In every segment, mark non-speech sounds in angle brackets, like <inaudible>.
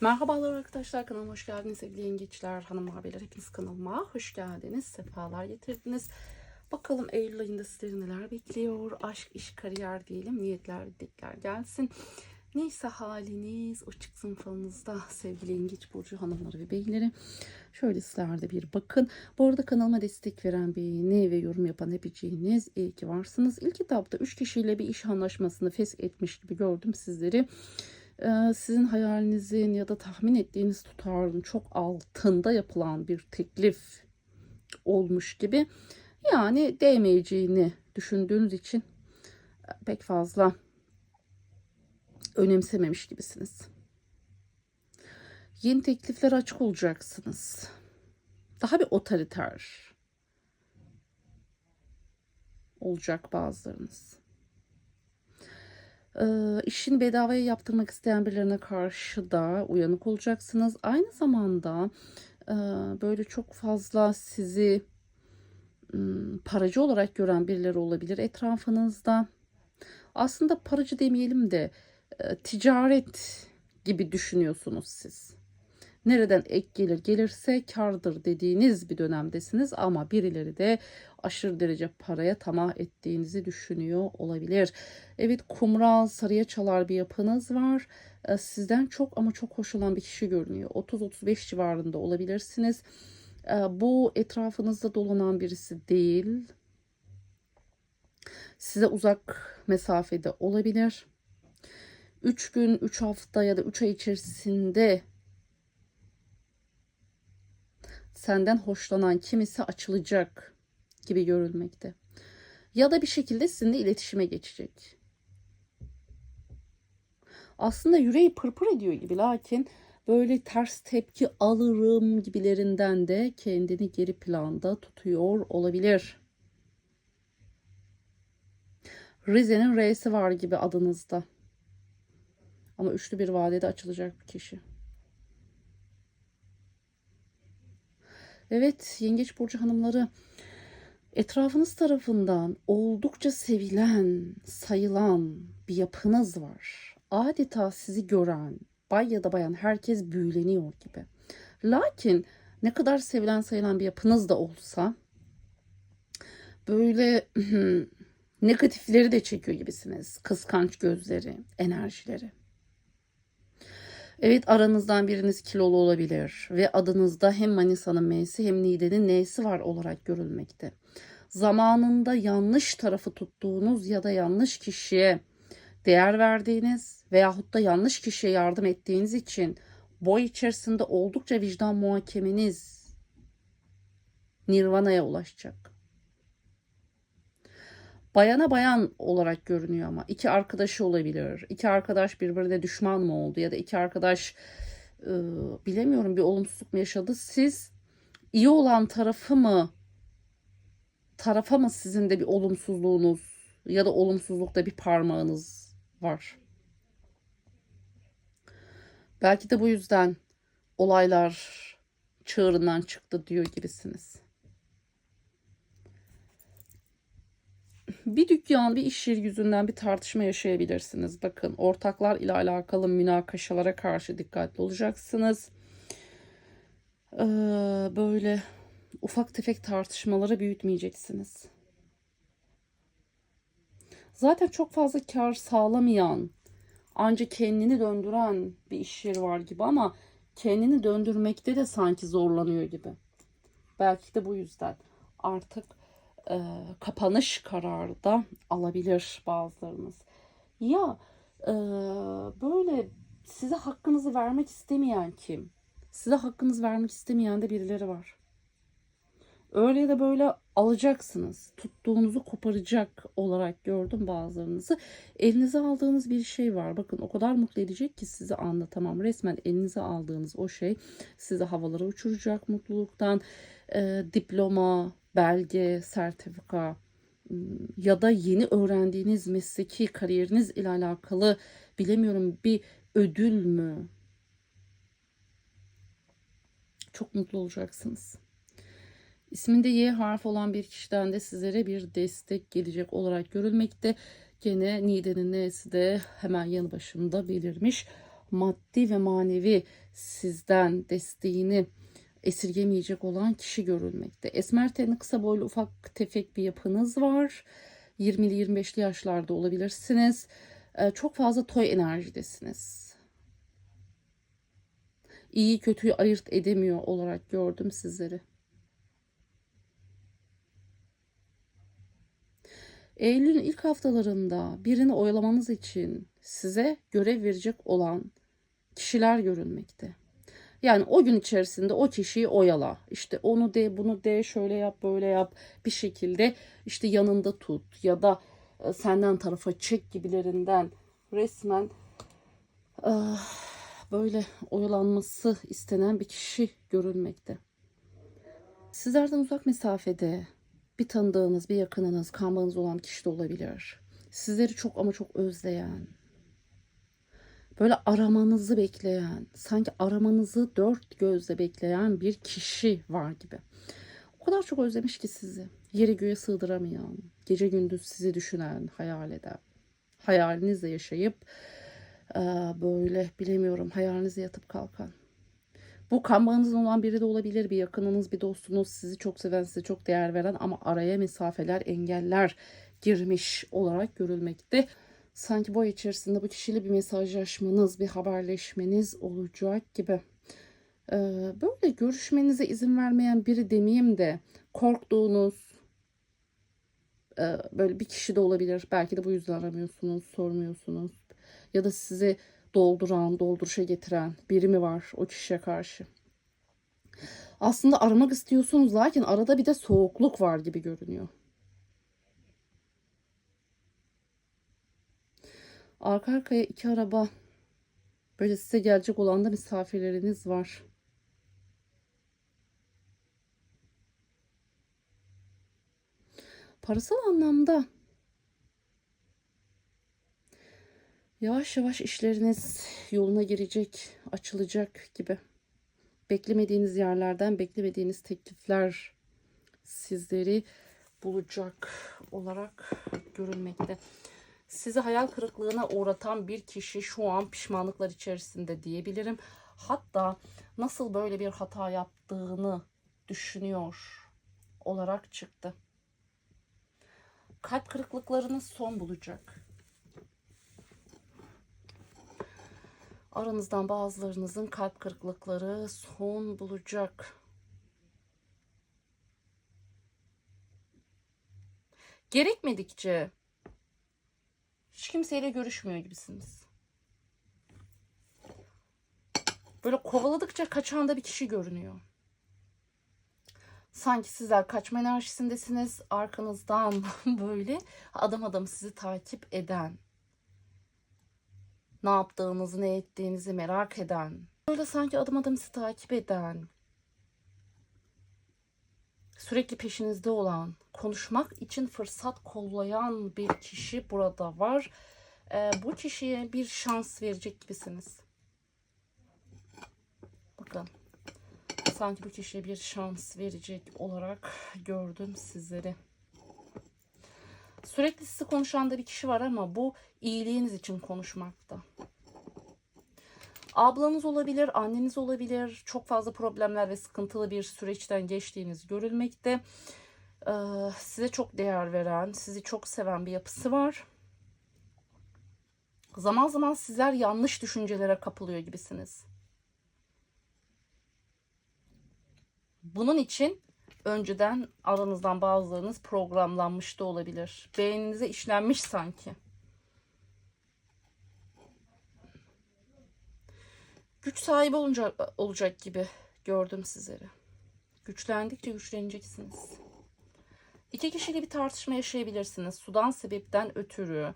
Merhabalar arkadaşlar kanalıma hoş geldiniz sevgili yengeçler hanımlar beyler hepiniz kanalıma hoş geldiniz sefalar getirdiniz. Bakalım Eylül ayında sizleri neler bekliyor? Aşk iş kariyer diyelim niyetler dilekler gelsin. Neyse haliniz o çıksın falınızda sevgili yengeç burcu hanımları ve beyleri. Şöyle sizlerde bir bakın. Bu arada kanalıma destek veren beğeni ve yorum yapan hepiciğiniz iyi ki varsınız. İlk etapta 3 kişiyle bir iş anlaşmasını fesh etmiş gibi gördüm sizleri sizin hayalinizin ya da tahmin ettiğiniz tutarın çok altında yapılan bir teklif olmuş gibi yani değmeyeceğini düşündüğünüz için e, pek fazla önemsememiş gibisiniz. Yeni tekliflere açık olacaksınız. Daha bir otoriter olacak bazılarınız e, işini bedavaya yaptırmak isteyen birilerine karşı da uyanık olacaksınız. Aynı zamanda böyle çok fazla sizi paracı olarak gören birileri olabilir etrafınızda. Aslında paracı demeyelim de ticaret gibi düşünüyorsunuz siz. Nereden ek gelir gelirse kardır dediğiniz bir dönemdesiniz ama birileri de aşırı derece paraya tamah ettiğinizi düşünüyor olabilir. Evet kumral sarıya çalar bir yapınız var. Ee, Sizden çok ama çok hoş olan bir kişi görünüyor. 30-35 civarında olabilirsiniz. Ee, Bu etrafınızda dolanan birisi değil. Size uzak mesafede olabilir. 3 gün, 3 hafta ya da 3 ay içerisinde senden hoşlanan kimisi açılacak gibi görülmekte. Ya da bir şekilde sizinle iletişime geçecek. Aslında yüreği pırpır ediyor gibi lakin böyle ters tepki alırım gibilerinden de kendini geri planda tutuyor olabilir. Rize'nin R'si var gibi adınızda. Ama üçlü bir vadede açılacak bir kişi. Evet, Yengeç Burcu hanımları etrafınız tarafından oldukça sevilen, sayılan bir yapınız var. Adeta sizi gören, bay ya da bayan herkes büyüleniyor gibi. Lakin ne kadar sevilen sayılan bir yapınız da olsa böyle <clears throat> negatifleri de çekiyor gibisiniz. Kıskanç gözleri, enerjileri. Evet aranızdan biriniz kilolu olabilir ve adınızda hem Manisa'nın M'si hem Niğde'nin N'si var olarak görülmekte. Zamanında yanlış tarafı tuttuğunuz ya da yanlış kişiye değer verdiğiniz veyahut da yanlış kişiye yardım ettiğiniz için boy içerisinde oldukça vicdan muhakemeniz Nirvana'ya ulaşacak. Bayana bayan olarak görünüyor ama iki arkadaşı olabilir. İki arkadaş birbirine düşman mı oldu ya da iki arkadaş e, bilemiyorum bir olumsuzluk mu yaşadı. Siz iyi olan tarafı mı tarafa mı sizin de bir olumsuzluğunuz ya da olumsuzlukta bir parmağınız var. Belki de bu yüzden olaylar çığırından çıktı diyor gibisiniz. Bir dükkan, bir iş yeri yüzünden bir tartışma yaşayabilirsiniz. Bakın ortaklar ile alakalı münakaşalara karşı dikkatli olacaksınız. Ee, böyle ufak tefek tartışmaları büyütmeyeceksiniz. Zaten çok fazla kar sağlamayan, ancak kendini döndüren bir iş yeri var gibi ama kendini döndürmekte de sanki zorlanıyor gibi. Belki de bu yüzden artık e, kapanış kararı da alabilir bazılarınız. Ya e, böyle size hakkınızı vermek istemeyen kim? Size hakkınızı vermek istemeyen de birileri var. Öyle ya da böyle alacaksınız. Tuttuğunuzu koparacak olarak gördüm bazılarınızı. Elinize aldığınız bir şey var. Bakın o kadar mutlu edecek ki sizi anlatamam. Resmen elinize aldığınız o şey sizi havalara uçuracak mutluluktan. E, diploma, belge, sertifika ya da yeni öğrendiğiniz mesleki kariyeriniz ile alakalı bilemiyorum bir ödül mü? Çok mutlu olacaksınız. İsminde Y harfi olan bir kişiden de sizlere bir destek gelecek olarak görülmekte. Gene Nide'nin N'si de hemen yanı başında belirmiş. maddi ve manevi sizden desteğini esirgemeyecek olan kişi görülmekte. Esmer tenli kısa boylu ufak tefek bir yapınız var. 20'li 25'li yaşlarda olabilirsiniz. Ee, çok fazla toy enerjidesiniz. İyi kötüyü ayırt edemiyor olarak gördüm sizleri. Eylül'ün ilk haftalarında birini oyalamanız için size görev verecek olan kişiler görülmekte. Yani o gün içerisinde o kişiyi oyala. İşte onu de, bunu de, şöyle yap, böyle yap. Bir şekilde işte yanında tut ya da e, senden tarafa çek gibilerinden resmen ah, böyle oyalanması istenen bir kişi görülmekte. Sizlerden uzak mesafede bir tanıdığınız, bir yakınınız, kan bağınız olan kişi de olabilir. Sizleri çok ama çok özleyen, böyle aramanızı bekleyen, sanki aramanızı dört gözle bekleyen bir kişi var gibi. O kadar çok özlemiş ki sizi. Yeri göğe sığdıramayan, gece gündüz sizi düşünen, hayal eden, hayalinizle yaşayıp böyle bilemiyorum hayalinizle yatıp kalkan. Bu kan bağınızın olan biri de olabilir. Bir yakınınız, bir dostunuz, sizi çok seven, size çok değer veren ama araya mesafeler, engeller girmiş olarak görülmekte. Sanki bu ay içerisinde bu kişiyle bir mesajlaşmanız, bir haberleşmeniz olacak gibi. Ee, böyle görüşmenize izin vermeyen biri demeyeyim de korktuğunuz e, böyle bir kişi de olabilir. Belki de bu yüzden aramıyorsunuz, sormuyorsunuz. Ya da sizi dolduran, dolduruşa getiren biri mi var o kişiye karşı? Aslında aramak istiyorsunuz lakin arada bir de soğukluk var gibi görünüyor. Arka arkaya iki araba böyle size gelecek olan da misafirleriniz var. Parasal anlamda yavaş yavaş işleriniz yoluna girecek, açılacak gibi. Beklemediğiniz yerlerden beklemediğiniz teklifler sizleri bulacak olarak görülmekte. Sizi hayal kırıklığına uğratan bir kişi şu an pişmanlıklar içerisinde diyebilirim. Hatta nasıl böyle bir hata yaptığını düşünüyor olarak çıktı. Kalp kırıklıklarınız son bulacak. Aranızdan bazılarınızın kalp kırıklıkları son bulacak. Gerekmedikçe hiç kimseyle görüşmüyor gibisiniz. Böyle kovaladıkça kaçan da bir kişi görünüyor. Sanki sizler kaçma enerjisindesiniz. Arkanızdan <laughs> böyle adım adım sizi takip eden, ne yaptığınızı, ne ettiğinizi merak eden, böyle sanki adım adım sizi takip eden, sürekli peşinizde olan, konuşmak için fırsat kollayan bir kişi burada var. Ee, bu kişiye bir şans verecek gibisiniz. Bakın. Sanki bu kişiye bir şans verecek olarak gördüm sizleri. Sürekli sizi konuşan da bir kişi var ama bu iyiliğiniz için konuşmakta. Ablanız olabilir, anneniz olabilir. Çok fazla problemler ve sıkıntılı bir süreçten geçtiğiniz görülmekte. Ee, size çok değer veren, sizi çok seven bir yapısı var. Zaman zaman sizler yanlış düşüncelere kapılıyor gibisiniz. Bunun için önceden aranızdan bazılarınız programlanmış da olabilir. Beyninize işlenmiş sanki. Güç sahibi olunca, olacak gibi gördüm sizleri. Güçlendikçe güçleneceksiniz. İki kişiyle bir tartışma yaşayabilirsiniz. Sudan sebepten ötürü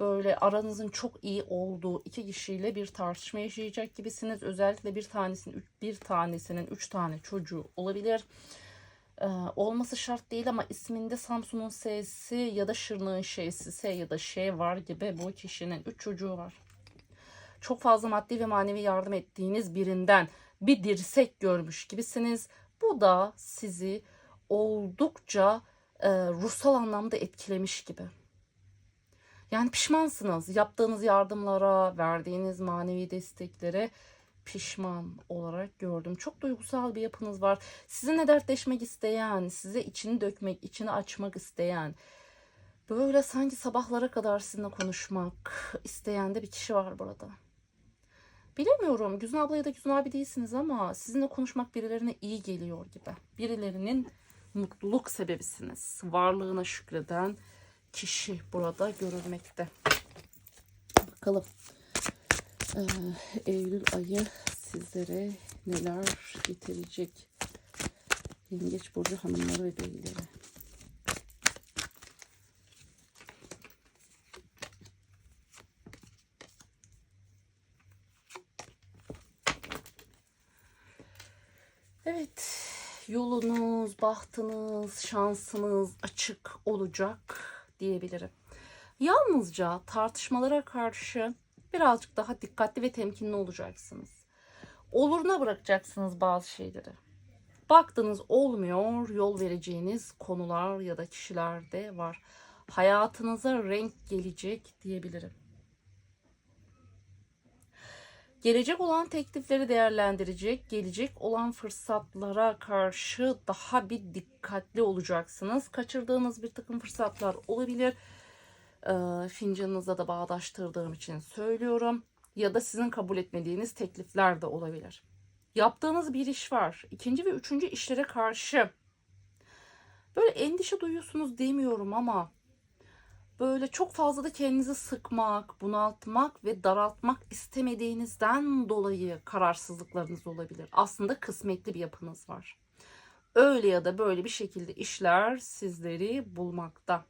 böyle aranızın çok iyi olduğu iki kişiyle bir tartışma yaşayacak gibisiniz. Özellikle bir tanesinin bir tanesinin üç tane çocuğu olabilir. Ee, olması şart değil ama isminde Samsun'un S'si ya da Şırnak'ın Ş'si S ya da Ş var gibi bu kişinin üç çocuğu var. Çok fazla maddi ve manevi yardım ettiğiniz birinden bir dirsek görmüş gibisiniz. Bu da sizi oldukça e, ruhsal anlamda etkilemiş gibi. Yani pişmansınız. Yaptığınız yardımlara, verdiğiniz manevi desteklere pişman olarak gördüm. Çok duygusal bir yapınız var. Sizinle dertleşmek isteyen, size içini dökmek, içini açmak isteyen, böyle sanki sabahlara kadar sizinle konuşmak isteyen de bir kişi var burada. Bilemiyorum. Güzin abla ya da Güzin abi değilsiniz ama sizinle konuşmak birilerine iyi geliyor gibi. Birilerinin mutluluk sebebisiniz. Varlığına şükreden kişi burada görülmekte. Bakalım. Ee, Eylül ayı sizlere neler getirecek? Yengeç burcu hanımları ve beyleri. Evet, yolunuz, bahtınız, şansınız açık olacak diyebilirim. Yalnızca tartışmalara karşı birazcık daha dikkatli ve temkinli olacaksınız. Oluruna bırakacaksınız bazı şeyleri. Baktınız olmuyor, yol vereceğiniz konular ya da kişiler de var. Hayatınıza renk gelecek diyebilirim. Gelecek olan teklifleri değerlendirecek, gelecek olan fırsatlara karşı daha bir dikkatli olacaksınız. Kaçırdığınız bir takım fırsatlar olabilir. Ee, fincanınıza da bağdaştırdığım için söylüyorum. Ya da sizin kabul etmediğiniz teklifler de olabilir. Yaptığınız bir iş var. İkinci ve üçüncü işlere karşı böyle endişe duyuyorsunuz demiyorum ama böyle çok fazla da kendinizi sıkmak, bunaltmak ve daraltmak istemediğinizden dolayı kararsızlıklarınız olabilir. Aslında kısmetli bir yapınız var. Öyle ya da böyle bir şekilde işler sizleri bulmakta.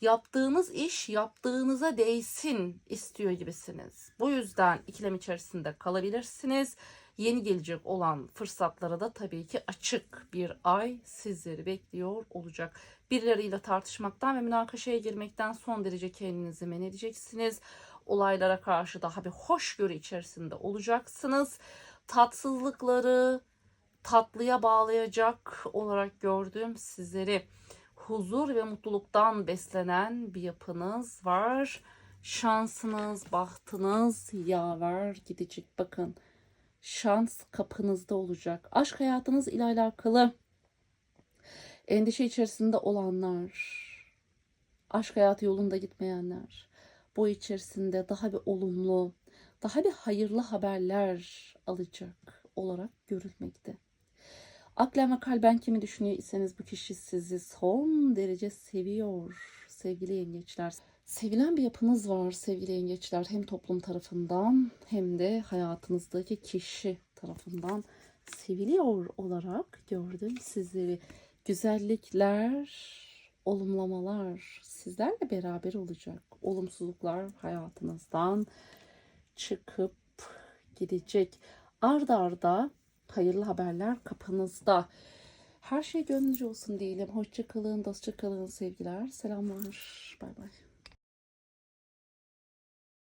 Yaptığınız iş yaptığınıza değsin istiyor gibisiniz. Bu yüzden ikilem içerisinde kalabilirsiniz. Yeni gelecek olan fırsatlara da tabii ki açık bir ay sizleri bekliyor olacak. Birileriyle tartışmaktan ve münakaşaya girmekten son derece kendinizi men edeceksiniz. Olaylara karşı daha bir hoşgörü içerisinde olacaksınız. Tatsızlıkları tatlıya bağlayacak olarak gördüğüm sizleri huzur ve mutluluktan beslenen bir yapınız var. Şansınız, bahtınız yaver gidecek. Bakın şans kapınızda olacak. Aşk hayatınız ile alakalı endişe içerisinde olanlar, aşk hayatı yolunda gitmeyenler, bu içerisinde daha bir olumlu, daha bir hayırlı haberler alacak olarak görülmekte. Aklen ve kalben kimi düşünüyor iseniz bu kişi sizi son derece seviyor sevgili yengeçler. Sevilen bir yapınız var sevgili yengeçler. Hem toplum tarafından hem de hayatınızdaki kişi tarafından seviliyor olarak gördüm sizleri. Güzellikler, olumlamalar sizlerle beraber olacak. Olumsuzluklar hayatınızdan çıkıp gidecek. Arda arda hayırlı haberler kapınızda. Her şey gönlünüzce olsun diyelim. Hoşça kalın, dostça kalın sevgiler. Selamlar. Bay bay.